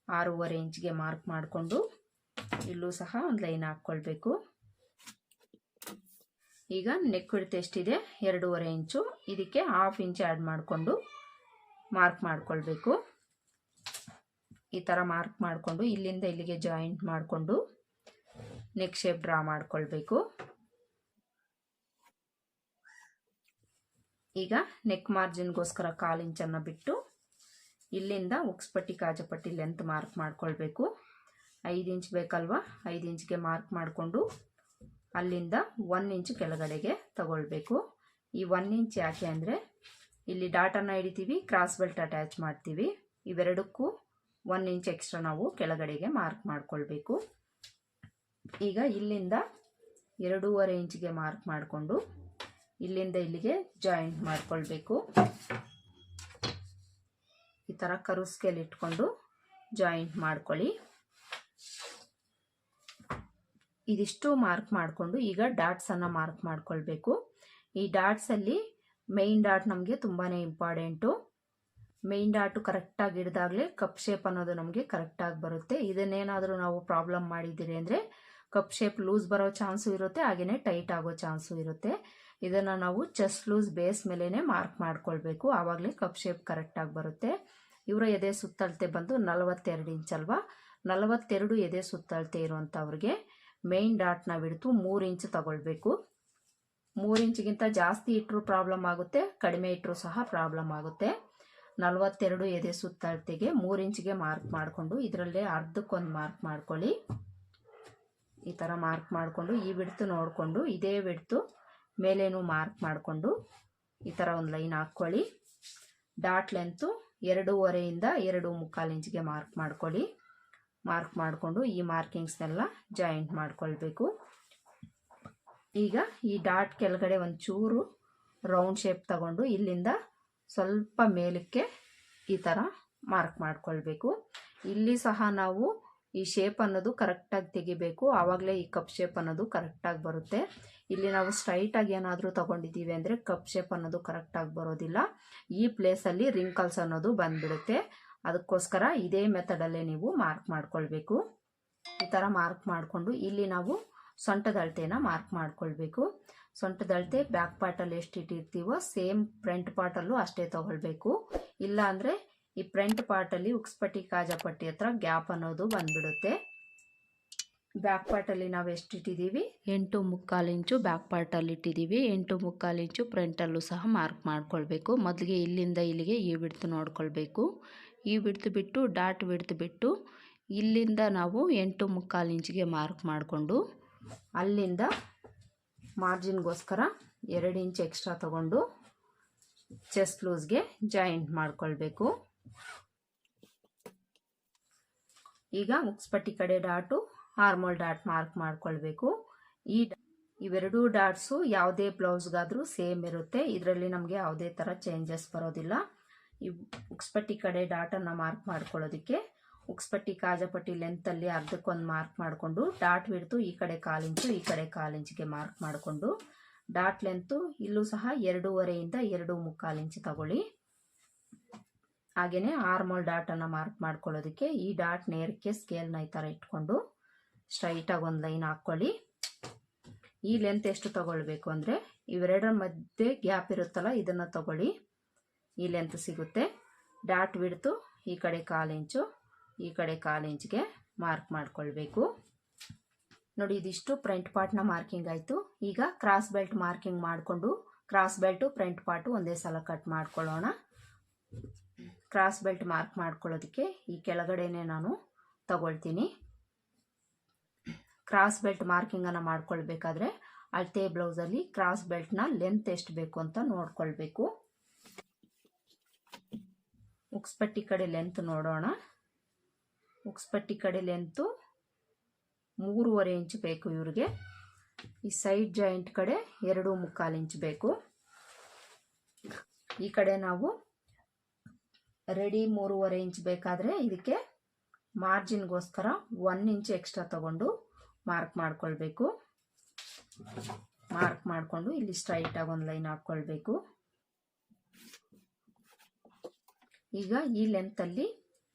ಆರೂವರೆ ಇಂಚ್ಗೆ ಮಾರ್ಕ್ ಮಾಡಿಕೊಂಡು ಇಲ್ಲೂ ಸಹ ಒಂದು ಲೈನ್ ಹಾಕ್ಕೊಳ್ಬೇಕು. ಈಗ ನೆಕ್ ಹಿಡ್ತ ಎಷ್ಟಿದೆ? ಎರಡೂವರೆ ಇಂಚು. ಇದಕ್ಕೆ ಹಾಫ್ ಇಂಚ್ ಆ್ಯಡ್ ಮಾಡಿಕೊಂಡು ಮಾರ್ಕ್ ಮಾಡಿಕೊಳ್ಬೇಕು. ಈ ಥರ ಮಾರ್ಕ್ ಮಾಡಿಕೊಂಡು ಇಲ್ಲಿಂದ ಇಲ್ಲಿಗೆ ಜಾಯಿಂಟ್ ಮಾಡಿಕೊಂಡು ನೆಕ್ ಶೇಪ್ ಡ್ರಾ ಮಾಡಿಕೊಳ್ಬೇಕು. ಈಗ ನೆಕ್ ಮಾರ್ಜಿನ್ಗೋಸ್ಕರ ಕಾಲು ಇಂಚನ್ನು ಬಿಟ್ಟು ಇಲ್ಲಿಂದ ಉಕ್ಸ್ಪಟ್ಟಿ ಕಾಜಪಟ್ಟಿ ಲೆಂತ್ ಮಾರ್ಕ್ ಮಾಡ್ಕೊಳ್ಬೇಕು. ಐದು ಇಂಚ್ ಬೇಕಲ್ವಾ? ಐದು ಇಂಚ್ಗೆ ಮಾರ್ಕ್ ಮಾಡಿಕೊಂಡು ಅಲ್ಲಿಂದ ಒನ್ ಇಂಚ್ ಕೆಳಗಡೆಗೆ ತಗೊಳ್ಬೇಕು. ಈ ಒನ್ ಇಂಚ್ ಯಾಕೆ ಅಂದರೆ ಇಲ್ಲಿ ಡಾಟನ್ನು ಹಿಡಿತೀವಿ ಕ್ರಾಸ್ ಬೆಲ್ಟ್ ಅಟ್ಯಾಚ್ ಮಾಡ್ತೀವಿ. ಇವೆರಡಕ್ಕೂ ಒನ್ ಇಂಚ್ ಎಕ್ಸ್ಟ್ರಾ ನಾವು ಕೆಳಗಡೆಗೆ ಮಾರ್ಕ್ ಮಾಡ್ಕೊಳ್ಬೇಕು. ಈಗ ಇಲ್ಲಿಂದ ಎರಡೂವರೆ ಇಂಚ್ಗೆ ಮಾರ್ಕ್ ಮಾಡಿಕೊಂಡು ಇಲ್ಲಿಂದ ಇಲ್ಲಿಗೆ ಜಾಯಿಂಟ್ ಮಾಡ್ಕೊಳ್ಬೇಕು. ಥರ ಕರು ಸ್ಕೇಲ್ ಇಟ್ಕೊಂಡು ಜಾಯಿಂಟ್ ಮಾಡ್ಕೊಳ್ಳಿ. ಇದಿಷ್ಟು ಮಾರ್ಕ್ ಮಾಡಿಕೊಂಡು ಈಗ ಡಾಟ್ಸನ್ನು ಮಾರ್ಕ್ ಮಾಡ್ಕೊಳ್ಬೇಕು. ಈ ಡಾಟ್ಸಲ್ಲಿ ಮೇಯ್ನ್ ಡಾಟ್ ನಮಗೆ ತುಂಬಾ ಇಂಪಾರ್ಟೆಂಟು ಮೇಯ್ನ್ ಡಾಟು ಕರೆಕ್ಟಾಗಿ ಹಿಡ್ದಾಗಲೇ ಕಪ್ ಶೇಪ್ ಅನ್ನೋದು ನಮಗೆ ಕರೆಕ್ಟಾಗಿ ಬರುತ್ತೆ. ಇದನ್ನೇನಾದರೂ ನಾವು ಪ್ರಾಬ್ಲಮ್ ಮಾಡಿದ್ದೀರಿ ಅಂದರೆ ಕಪ್ ಶೇಪ್ ಲೂಸ್ ಬರೋ ಚಾನ್ಸು ಇರುತ್ತೆ ಹಾಗೆಯೇ ಟೈಟ್ ಆಗೋ ಚಾನ್ಸು ಇರುತ್ತೆ. ಇದನ್ನು ನಾವು ಚೆಸ್ಟ್ ಲೂಸ್ ಬೇಸ್ ಮೇಲೇ ಮಾರ್ಕ್ ಮಾಡ್ಕೊಳ್ಬೇಕು. ಆವಾಗಲೇ ಕಪ್ ಶೇಪ್ ಕರೆಕ್ಟಾಗಿ ಬರುತ್ತೆ. ಇವರ ಎದೆ ಸುತ್ತಳತೆ ಬಂದು ನಲವತ್ತೆರಡು ಇಂಚ್ ಅಲ್ವಾ? ನಲವತ್ತೆರಡು ಎದೆ ಸುತ್ತಳತೆ ಇರುವಂಥವ್ರಿಗೆ ಮೇಯ್ನ್ ಡಾಟ್ನ ಬಿಡ್ತು ಮೂರು ಇಂಚ್ ತಗೊಳ್ಬೇಕು. ಮೂರು ಇಂಚ್ಗಿಂತ ಜಾಸ್ತಿ ಇಟ್ಟರು ಪ್ರಾಬ್ಲಮ್ ಆಗುತ್ತೆ, ಕಡಿಮೆ ಇಟ್ಟರು ಸಹ ಪ್ರಾಬ್ಲಮ್ ಆಗುತ್ತೆ. ನಲವತ್ತೆರಡು ಎದೆ ಸುತ್ತಳತೆಗೆ ಮೂರು ಇಂಚಿಗೆ ಮಾರ್ಕ್ ಮಾಡಿಕೊಂಡು ಇದರಲ್ಲೇ ಅರ್ಧಕ್ಕೊಂದು ಮಾರ್ಕ್ ಮಾಡ್ಕೊಳ್ಳಿ. ಈ ಥರ ಮಾರ್ಕ್ ಮಾಡಿಕೊಂಡು ಈ ಬಿಡ್ತು ನೋಡಿಕೊಂಡು ಇದೇ ಬಿಡ್ತು ಮೇಲೇನು ಮಾರ್ಕ್ ಮಾಡಿಕೊಂಡು ಈ ಥರ ಒಂದು ಲೈನ್ ಹಾಕ್ಕೊಳ್ಳಿ. ಡಾಟ್ ಲೆಂತು ಎರಡೂವರೆಯಿಂದ ಎರಡು ಮುಕ್ಕಾಲು ಇಂಚಿಗೆ ಮಾರ್ಕ್ ಮಾಡ್ಕೊಳ್ಳಿ. ಮಾರ್ಕ್ ಮಾಡಿಕೊಂಡು ಈ ಮಾರ್ಕಿಂಗ್ಸ್ನೆಲ್ಲ ಜಾಯಿಂಟ್ ಮಾಡ್ಕೊಳ್ಬೇಕು. ಈಗ ಈ ಡಾಟ್ ಕೆಳಗಡೆ ಒಂದು ಚೂರು ರೌಂಡ್ ಶೇಪ್ ತಗೊಂಡು ಇಲ್ಲಿಂದ ಸ್ವಲ್ಪ ಮೇಲಕ್ಕೆ ಈ ಥರ ಮಾರ್ಕ್ ಮಾಡ್ಕೊಳ್ಬೇಕು. ಇಲ್ಲಿ ಸಹ ನಾವು ಈ ಶೇಪ್ ಅನ್ನೋದು ಕರೆಕ್ಟಾಗಿ ತೆಗಿಬೇಕು. ಆವಾಗಲೇ ಈ ಕಪ್ ಶೇಪ್ ಅನ್ನೋದು ಕರೆಕ್ಟಾಗಿ ಬರುತ್ತೆ. ಇಲ್ಲಿ ನಾವು ಸ್ಟ್ರೈಟಾಗಿ ಏನಾದರೂ ತಗೊಂಡಿದ್ದೀವಿ ಅಂದರೆ ಕಪ್ ಶೇಪ್ ಅನ್ನೋದು ಕರೆಕ್ಟಾಗಿ ಬರೋದಿಲ್ಲ. ಈ ಪ್ಲೇಸಲ್ಲಿ ರಿಂಕಲ್ಸ್ ಅನ್ನೋದು ಬಂದ್ಬಿಡುತ್ತೆ. ಅದಕ್ಕೋಸ್ಕರ ಇದೇ ಮೆಥಡಲ್ಲೇ ನೀವು ಮಾರ್ಕ್ ಮಾಡ್ಕೊಳ್ಬೇಕು. ಈ ಥರ ಮಾರ್ಕ್ ಮಾಡಿಕೊಂಡು ಇಲ್ಲಿ ನಾವು ಸೊಂಟದ ಅಳತೆನ ಮಾರ್ಕ್ ಮಾಡ್ಕೊಳ್ಬೇಕು. ಸೊಂಟದ ಅಳತೆ ಬ್ಯಾಕ್ ಪಾರ್ಟಲ್ಲಿ ಎಷ್ಟು ಇಟ್ಟಿರ್ತೀವೋ ಸೇಮ್ ಫ್ರಂಟ್ ಪಾರ್ಟಲ್ಲೂ ಅಷ್ಟೇ ತಗೊಳ್ಬೇಕು. ಇಲ್ಲ ಅಂದರೆ ಈ ಫ್ರಂಟ್ ಪಾರ್ಟಲ್ಲಿ ಉಕ್ಸ್ಪಟ್ಟಿ, ಕಾಜಾಪಟ್ಟಿ ಹತ್ರ ಗ್ಯಾಪ್ ಅನ್ನೋದು ಬಂದ್ಬಿಡುತ್ತೆ. ಬ್ಯಾಕ್ ಪಾರ್ಟಲ್ಲಿ ನಾವು ಎಷ್ಟು ಇಟ್ಟಿದ್ದೀವಿ ಎಂಟು ಮುಕ್ಕಾಲು ಇಂಚು ಬ್ಯಾಕ್ ಪಾರ್ಟಲ್ಲಿ ಇಟ್ಟಿದ್ದೀವಿ ಎಂಟು ಮುಕ್ಕಾಲು ಇಂಚು ಫ್ರಂಟಲ್ಲೂ ಸಹ ಮಾರ್ಕ್ ಮಾಡ್ಕೊಳ್ಬೇಕು. ಮೊದಲಿಗೆ ಇಲ್ಲಿಂದ ಇಲ್ಲಿಗೆ ಈ ಬಿಡ್ತು ನೋಡ್ಕೊಳ್ಬೇಕು. ಈ ಬಿಡ್ತು ಬಿಟ್ಟು ಡಾಟ್ ಬಿಡ್ತು ಬಿಟ್ಟು ಇಲ್ಲಿಂದ ನಾವು ಎಂಟು ಮುಕ್ಕಾಲು ಇಂಚಿಗೆ ಮಾರ್ಕ್ ಮಾಡಿಕೊಂಡು ಅಲ್ಲಿಂದ ಮಾರ್ಜಿನ್ಗೋಸ್ಕರ ಎರಡು ಇಂಚ್ ಎಕ್ಸ್ಟ್ರಾ ತಗೊಂಡು ಚೆಸ್ಟ್ ಲೂಸ್ಗೆ ಜಾಯಿಂಟ್ ಮಾಡ್ಕೊಳ್ಬೇಕು. ಈಗ ಮುಕ್ಸ್ಪಟ್ಟಿ ಕಡೆ ಡಾಟು ಹಾರ್ಮೋಲ್ ಡಾಟ್ ಮಾರ್ಕ್ ಮಾಡ್ಕೊಳ್ಬೇಕು. ಈ ಇವೆರಡೂ ಡಾಟ್ಸು ಯಾವುದೇ ಬ್ಲೌಸ್ಗಾದರೂ ಸೇಮ್ ಇರುತ್ತೆ. ಇದರಲ್ಲಿ ನಮಗೆ ಯಾವುದೇ ಥರ ಚೇಂಜಸ್ ಬರೋದಿಲ್ಲ. ಈ ಉಕ್ಸ್ಪಟ್ಟಿ ಕಡೆ ಡಾಟನ್ನು ಮಾರ್ಕ್ ಮಾಡ್ಕೊಳ್ಳೋದಕ್ಕೆ ಉಕ್ಸ್ಪಟ್ಟಿ ಕಾಜಪಟ್ಟಿ ಲೆಂತಲ್ಲಿ ಅರ್ಧಕ್ಕೊಂದು ಮಾರ್ಕ್ ಮಾಡಿಕೊಂಡು, ಡಾಟ್ ಹಿಡಿದು ಈ ಕಡೆ ಕಾಲಿಂಚು ಈ ಕಡೆ ಕಾಲಿಂಚಿಗೆ ಮಾರ್ಕ್ ಮಾಡಿಕೊಂಡು, ಡಾಟ್ ಲೆಂತು ಇಲ್ಲೂ ಸಹ ಎರಡೂವರೆಯಿಂದ ಎರಡು ಮುಕ್ಕಾಲು ಇಂಚು ತಗೊಳ್ಳಿ. ಹಾಗೆಯೇ ಆರ್ಮೋಲ್ ಡಾಟನ್ನು ಮಾರ್ಕ್ ಮಾಡ್ಕೊಳ್ಳೋದಕ್ಕೆ ಈ ಡಾಟ್ ನೇರಕ್ಕೆ ಸ್ಕೇಲ್ನ ಈ ಥರ ಇಟ್ಕೊಂಡು ಸ್ಟ್ರೈಟಾಗಿ ಒಂದು ಲೈನ್ ಹಾಕ್ಕೊಳ್ಳಿ ಈ ಲೆಂತ್ ಎಷ್ಟು ತಗೊಳ್ಬೇಕು ಅಂದರೆ ಇವೆರಡರ ಮಧ್ಯೆ ಗ್ಯಾಪ್ ಇರುತ್ತಲ್ಲ, ಇದನ್ನು ತಗೊಳ್ಳಿ. ಈ ಲೆಂತ್ ಸಿಗುತ್ತೆ. ಡಾಟ್ ಬಿಡ್ತು ಈ ಕಡೆ ಕಾಲು ಇಂಚು ಈ ಕಡೆ ಕಾಲು ಇಂಚ್ಗೆ ಮಾರ್ಕ್ ಮಾಡ್ಕೊಳ್ಬೇಕು. ನೋಡಿ, ಇದಿಷ್ಟು ಫ್ರಂಟ್ ಪಾರ್ಟ್ನ ಮಾರ್ಕಿಂಗ್ ಆಯಿತು. ಈಗ ಕ್ರಾಸ್ ಬೆಲ್ಟ್ ಮಾರ್ಕಿಂಗ್ ಮಾಡಿಕೊಂಡು ಕ್ರಾಸ್ ಬೆಲ್ಟು ಫ್ರಂಟ್ ಪಾರ್ಟು ಒಂದೇ ಸಲ ಕಟ್ ಮಾಡ್ಕೊಳ್ಳೋಣ. ಕ್ರಾಸ್ ಬೆಲ್ಟ್ ಮಾರ್ಕ್ ಮಾಡ್ಕೊಳ್ಳೋದಕ್ಕೆ ಈ ಕೆಳಗಡೆನೆ ನಾನು ತಗೊಳ್ತೀನಿ. ಕ್ರಾಸ್ ಬೆಲ್ಟ್ ಮಾರ್ಕಿಂಗನ್ನು ಮಾಡ್ಕೊಳ್ಬೇಕಾದ್ರೆ ಅಳತೆ ಬ್ಲೌಸಲ್ಲಿ ಕ್ರಾಸ್ ಬೆಲ್ಟ್ನ ಲೆಂತ್ ಎಷ್ಟು ಬೇಕು ಅಂತ ನೋಡ್ಕೊಳ್ಬೇಕು. ಉಕ್ಸ್ಪಟ್ಟಿ ಕಡೆ ಲೆಂತ್ ನೋಡೋಣ. ಉಕ್ಸ್ಪಟ್ಟಿ ಕಡೆ ಲೆಂತು ಮೂರುವರೆ ಇಂಚ್ ಬೇಕು ಇವ್ರಿಗೆ. ಈ ಸೈಡ್ ಜಾಯಿಂಟ್ ಕಡೆ ಎರಡು ಮುಕ್ಕಾಲು ಇಂಚ್ ಬೇಕು. ಈ ಕಡೆ ನಾವು ರೆಡಿ ಮೂರುವರೆ ಇಂಚ್ ಬೇಕಾದರೆ ಇದಕ್ಕೆ ಮಾರ್ಜಿನ್ಗೋಸ್ಕರ ಒನ್ ಇಂಚ್ ಎಕ್ಸ್ಟ್ರಾ ತಗೊಂಡು ಮಾರ್ಕ್ ಮಾಡ್ಕೊಳ್ಬೇಕು. ಮಾರ್ಕ್ ಮಾಡಿಕೊಂಡು ಇಲ್ಲಿ ಸ್ಟ್ರೈಟಾಗಿ ಒಂದು ಲೈನ್ ಹಾಕ್ಕೊಳ್ಬೇಕು ಈಗ ಈ ಲೆಂತಲ್ಲಿ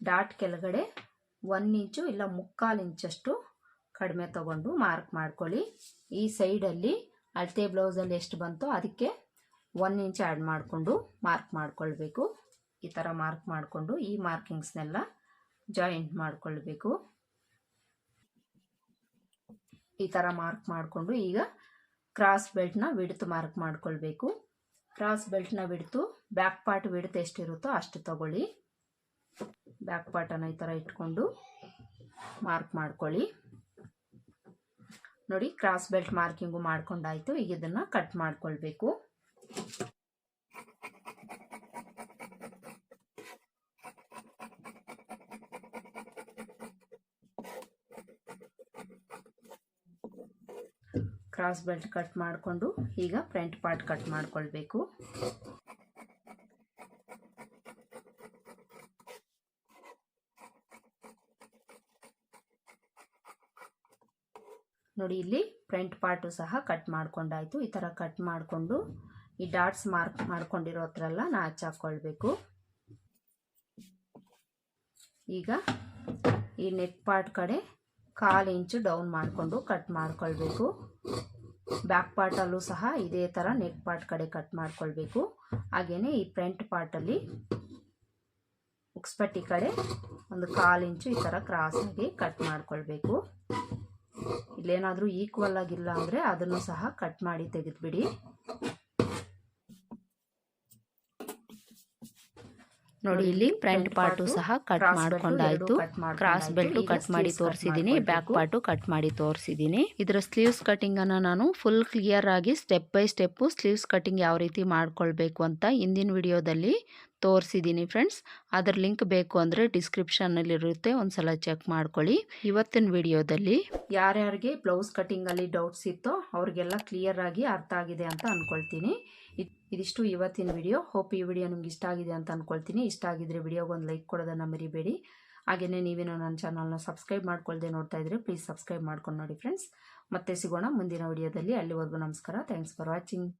ಡಾಟ್ ಕೆಳಗಡೆ ಒನ್ ಇಂಚು ಇಲ್ಲ ಮುಕ್ಕಾಲು ಇಂಚಷ್ಟು ಕಡಿಮೆ ತಗೊಂಡು ಮಾರ್ಕ್ ಮಾಡ್ಕೊಳ್ಳಿ. ಈ ಸೈಡಲ್ಲಿ ಅಳತೆ ಬ್ಲೌಸಲ್ಲಿ ಎಷ್ಟು ಬಂತೋ ಅದಕ್ಕೆ ಒನ್ ಇಂಚ್ ಆ್ಯಡ್ ಮಾಡಿಕೊಂಡು ಮಾರ್ಕ್ ಮಾಡ್ಕೊಳ್ಬೇಕು. ಈ ಥರ ಮಾರ್ಕ್ ಮಾಡಿಕೊಂಡು ಈ ಮಾರ್ಕಿಂಗ್ಸ್ನೆಲ್ಲ ಜಾಯಿಂಟ್ ಮಾಡ್ಕೊಳ್ಬೇಕು. ಈ ಥರ ಮಾರ್ಕ್ ಮಾಡಿಕೊಂಡು ಈಗ ಕ್ರಾಸ್ ಬೆಲ್ಟ್ನ ವಿಡ್ತ್ ಮಾರ್ಕ್ ಮಾಡ್ಕೊಳ್ಬೇಕು. ಕ್ರಾಸ್ ಬೆಲ್ಟ್ನ ವಿಡ್ತು ಬ್ಯಾಕ್ ಪಾರ್ಟ್ ವಿಡ್ತ್ ಎಷ್ಟಿರುತ್ತೋ ಅಷ್ಟು ತಗೊಳ್ಳಿ. ಬ್ಯಾಕ್ ಪಾರ್ಟನ್ನು ಈ ಥರ ಇಟ್ಕೊಂಡು ಮಾರ್ಕ್ ಮಾಡ್ಕೊಳ್ಳಿ. ನೋಡಿ ಕ್ರಾಸ್ ಬೆಲ್ಟ್ ಮಾರ್ಕಿಂಗು ಮಾಡ್ಕೊಂಡಾಯ್ತು. ಈಗ ಇದನ್ನು ಕಟ್ ಮಾಡ್ಕೊಳ್ಬೇಕು. ಕ್ರಾಸ್ ಬೆಲ್ಟ್ ಕಟ್ ಮಾಡಿಕೊಂಡು ಈಗ ಫ್ರಂಟ್ ಪಾರ್ಟ್ ಕಟ್ ಮಾಡಿಕೊಳ್ಬೇಕು. ನೋಡಿ ಇಲ್ಲಿ ಫ್ರಂಟ್ ಪಾರ್ಟು ಸಹ ಕಟ್ ಮಾಡ್ಕೊಂಡಾಯ್ತು. ಈ ಥರ ಕಟ್ ಮಾಡಿಕೊಂಡು ಈ ಡಾಟ್ಸ್ ಮಾರ್ಕ್ ಮಾಡ್ಕೊಂಡಿರೋ ಹತ್ರ ಎಲ್ಲ ನಾಚ್ ಹಾಕ್ಕೊಳ್ಬೇಕು ಈಗ ಈ ನೆಕ್ ಪಾರ್ಟ್ ಕಡೆ ಕಾಲು ಇಂಚು ಡೌನ್ ಮಾಡಿಕೊಂಡು ಕಟ್ ಮಾಡ್ಕೊಳ್ಬೇಕು. ಬ್ಯಾಕ್ ಪಾರ್ಟಲ್ಲೂ ಸಹ ಇದೇ ಥರ ನೆಕ್ ಪಾರ್ಟ್ ಕಡೆ ಕಟ್ ಮಾಡ್ಕೊಳ್ಬೇಕು. ಹಾಗೆಯೇ ಈ ಫ್ರಂಟ್ ಪಾರ್ಟಲ್ಲಿ ಉಕ್ಸ್ಪಟ್ಟಿ ಕಡೆ ಒಂದು ಕಾಲು ಇಂಚು ಈ ಥರ ಕ್ರಾಸಾಗಿ ಕಟ್ ಮಾಡ್ಕೊಳ್ಬೇಕು. ಇಲ್ಲೇನಾದರೂ ಈಕ್ವಲ್ ಆಗಿಲ್ಲ ಅಂದರೆ ಅದನ್ನು ಸಹ ಕಟ್ ಮಾಡಿ ತೆಗೆದುಬಿಡಿ. ನೋಡಿ ಇಲ್ಲಿ ಫ್ರಂಟ್ ಪಾರ್ಟು ಸಹ ಕಟ್ ಮಾಡ್ಕೊಂಡಾಯ್ತು. ಕ್ರಾಸ್ ಬೆಲ್ಟ್ ಕಟ್ ಮಾಡಿ ತೋರಿಸಿದ್ದೀನಿ ಬ್ಯಾಕ್ ಪಾರ್ಟು ಕಟ್ ಮಾಡಿ ತೋರಿಸಿದ್ದೀನಿ. ಇದರ ಸ್ಲೀವ್ಸ್ ಕಟಿಂಗ್ ಅನ್ನ ನಾನು ಫುಲ್ ಕ್ಲಿಯರ್ ಆಗಿ step by step sleeves cutting ಯಾವ ರೀತಿ ಮಾಡ್ಕೊಳ್ಬೇಕು ಅಂತ ಹಿಂದಿನ ವಿಡಿಯೋದಲ್ಲಿ ತೋರಿಸಿದ್ದೀನಿ ಫ್ರೆಂಡ್ಸ್ ಅದರ ಲಿಂಕ್ ಬೇಕು ಅಂದರೆ ಅಲ್ಲಿ ಇರುತ್ತೆ ಒಂದ್ಸಲ ಚೆಕ್ ಮಾಡ್ಕೊಳ್ಳಿ. ಇವತ್ತಿನ ವಿಡಿಯೋದಲ್ಲಿ ಯಾರ್ಯಾರಿಗೆ ಬ್ಲೌಸ್ ಕಟಿಂಗಲ್ಲಿ ಡೌಟ್ಸ್ ಇತ್ತೋ ಅವ್ರಿಗೆಲ್ಲ ಕ್ಲಿಯರ್ ಆಗಿ ಅರ್ಥ ಆಗಿದೆ ಅಂತ ಅಂದ್ಕೊಳ್ತೀನಿ ಇದಿಷ್ಟು ಇವತ್ತಿನ ವಿಡಿಯೋ. ಹೋಪ್ ಈ ವಿಡಿಯೋ ನಿಮ್ಗೆ ಇಷ್ಟ ಆಗಿದೆ ಅಂತ ಅಂದ್ಕೊಳ್ತೀನಿ ಇಷ್ಟ ಆಗಿದ್ರೆ ವಿಡಿಯೋಗೆ ಒಂದು ಲೈಕ್ ಕೊಡೋದನ್ನು ಮರಿಬೇಡಿ. ಹಾಗೆಯೇ ನೀವೇನೋ ನನ್ನ ಚಾನಲ್ನ ಸಬ್ಸ್ಕ್ರೈಬ್ ಮಾಡ್ಕೊಳ್ದೆ ನೋಡ್ತಾ ಇದ್ರೆ ಪ್ಲೀಸ್ ಸಬ್ಸ್ಕ್ರೈಬ್ ಮಾಡ್ಕೊಂಡು ನೋಡಿ ಫ್ರೆಂಡ್ಸ್ ಮತ್ತೆ ಸಿಗೋಣ ಮುಂದಿನ ವಿಡಿಯೋದಲ್ಲಿ. ಅಲ್ಲಿವರೆಗೂ ನಮಸ್ಕಾರ. Thanks for watching